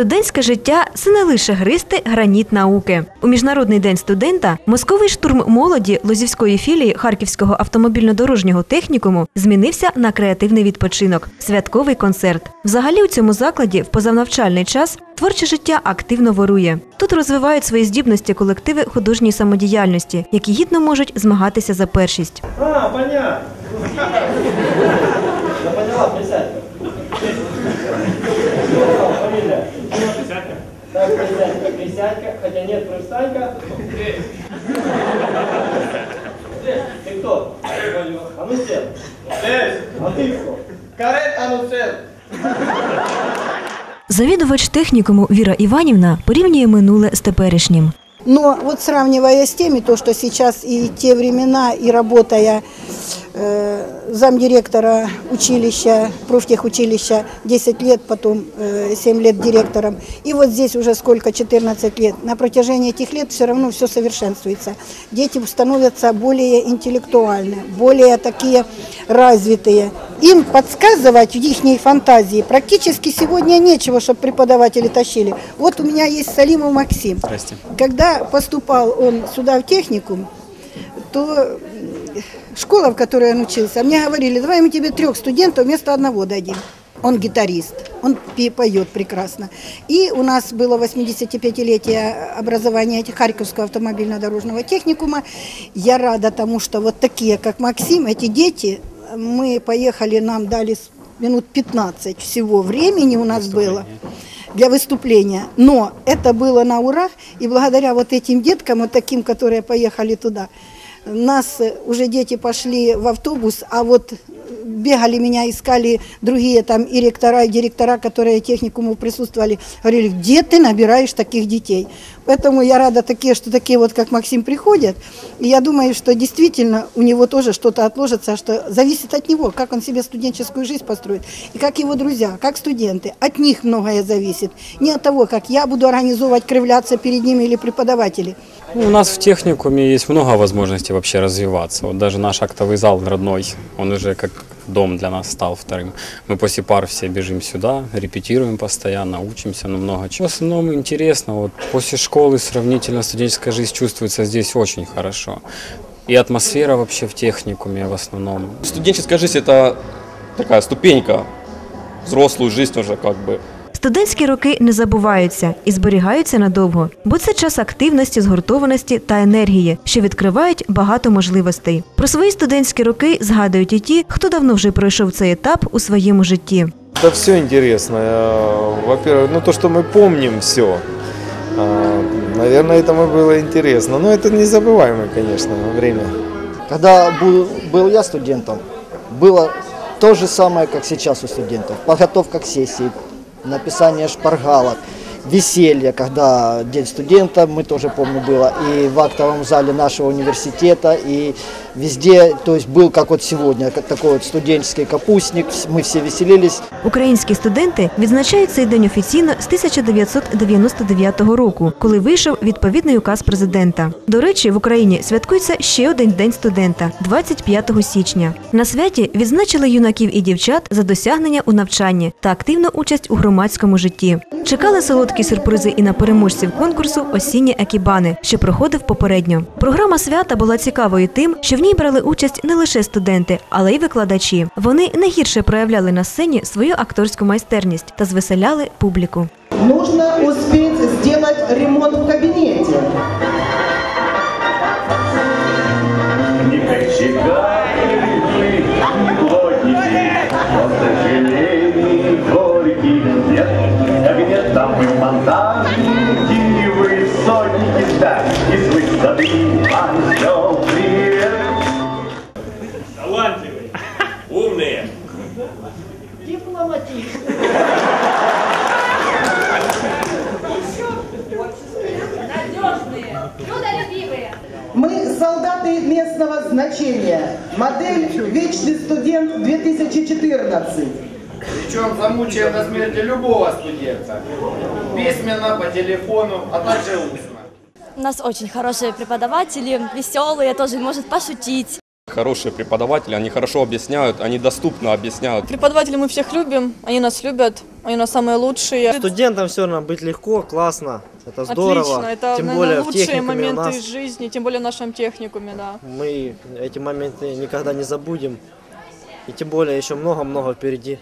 Студентське життя це не лише гристи граніт науки. У міжнародний день студента мозковий штурм молоді Лозівської філії Харківського автомобільно-дорожнього технікуму змінився на креативний відпочинок святковий концерт. Взагалі у цьому закладі в позавнавчальний час творче життя активно ворує. Тут розвивають свої здібності колективи художньої самодіяльності, які гідно можуть змагатися за першість. А, понятно. присядь, присядь, хотя нет, привстань-ка. Ты кто? А ну сел. А ты кто? Карет, а ну сел. Завідувач технікуму Віра Іванівна порівнює минуле з теперішнім. Но вот сравнивая с теми, то, что сейчас и те времена, и работая э, замдиректора училища, профтехучилища 10 лет, потом э, 7 лет директором, и вот здесь уже сколько, 14 лет, на протяжении этих лет все равно все совершенствуется. Дети становятся более интеллектуальны, более такие развитые. Им подсказывать в их фантазии практически сегодня нечего, чтобы преподаватели тащили. Вот у меня есть Салимов Максим. Здрасте. Когда поступал он сюда в техникум, то школа, в которой он учился, мне говорили, давай мы тебе трех студентов вместо одного дадим. Он гитарист, он поет прекрасно. И у нас было 85-летие образования Харьковского автомобильно-дорожного техникума. Я рада тому, что вот такие, как Максим, эти дети, мы поехали, нам дали минут 15 всего времени у нас было для выступления. Но это было на ура, и благодаря вот этим деткам, вот таким, которые поехали туда, нас уже дети пошли в автобус, а вот бегали меня, искали другие там и ректора, и директора, которые техникуму присутствовали, говорили, где ты набираешь таких детей? Поэтому я рада такие, что такие вот, как Максим, приходят. И я думаю, что действительно у него тоже что-то отложится, что зависит от него, как он себе студенческую жизнь построит, и как его друзья, как студенты. От них многое зависит. Не от того, как я буду организовывать, кривляться перед ними или преподаватели. Ну, у нас в техникуме есть много возможностей вообще развиваться. Вот даже наш актовый зал родной, он уже как дом для нас стал вторым. Мы после пар все бежим сюда, репетируем постоянно, учимся, но много чего. В основном интересно, вот после школы сравнительно студенческая жизнь чувствуется здесь очень хорошо. И атмосфера вообще в техникуме в основном. Студенческая жизнь это такая ступенька. Взрослую жизнь уже как бы. Студентські роки не забуваються і зберігаються надовго, бо це час активності, згуртованості та енергії, що відкривають багато можливостей. Про свої студентські роки згадують і ті, хто давно вже пройшов цей етап у своєму житті. Это все интересно. Э, Во-первых, ну то, что мы помним все. Наверное, этому было интересно. Но это незабываемое, конечно, время. Когда был, был я студентом, было то же самое, как сейчас у студентов. Подготовка к сессии, написание шпаргалок, веселье, когда день студента, мы тоже помню, было и в актовом зале нашего университета, и везде, то есть был как вот сегодня, как такой вот студенческий капустник, мы все веселились. Українські студенти відзначають цей день офіційно з 1999 року, коли вийшов відповідний указ президента. До речі, в Україні святкується ще один день студента 25 січня. На святі відзначили юнаків і дівчат за досягнення у навчанні та активну участь у громадському житті. Чекали солодкі сюрпризи і на переможців конкурсу Осінні екібани, що проходив попередньо. Програма свята була цікавою тим, що в ній брали участь не лише студенти, але й викладачі. Вони не гірше проявляли на сцені свою акторську майстерність та звеселяли публіку. Нужно успеть сделать ремонт в кабинете. Талантливые, умные. Надежные, трудолюбивые. Мы солдаты местного значения. Модель «Вечный студент 2014». Причем замучаем до смерти любого студента. Письменно, по телефону, а также устно. У нас очень хорошие преподаватели, веселые, тоже может пошутить. Хорошие преподаватели, они хорошо объясняют, они доступно объясняют. Преподавателей мы всех любим, они нас любят, они у нас самые лучшие. Студентам все равно быть легко, классно, это здорово. Отлично, это Тем наверное, более лучшие моменты нас жизни, тем более в нашем техникуме, да. мы эти моменты никогда не забудем. И тем более еще много-много впереди.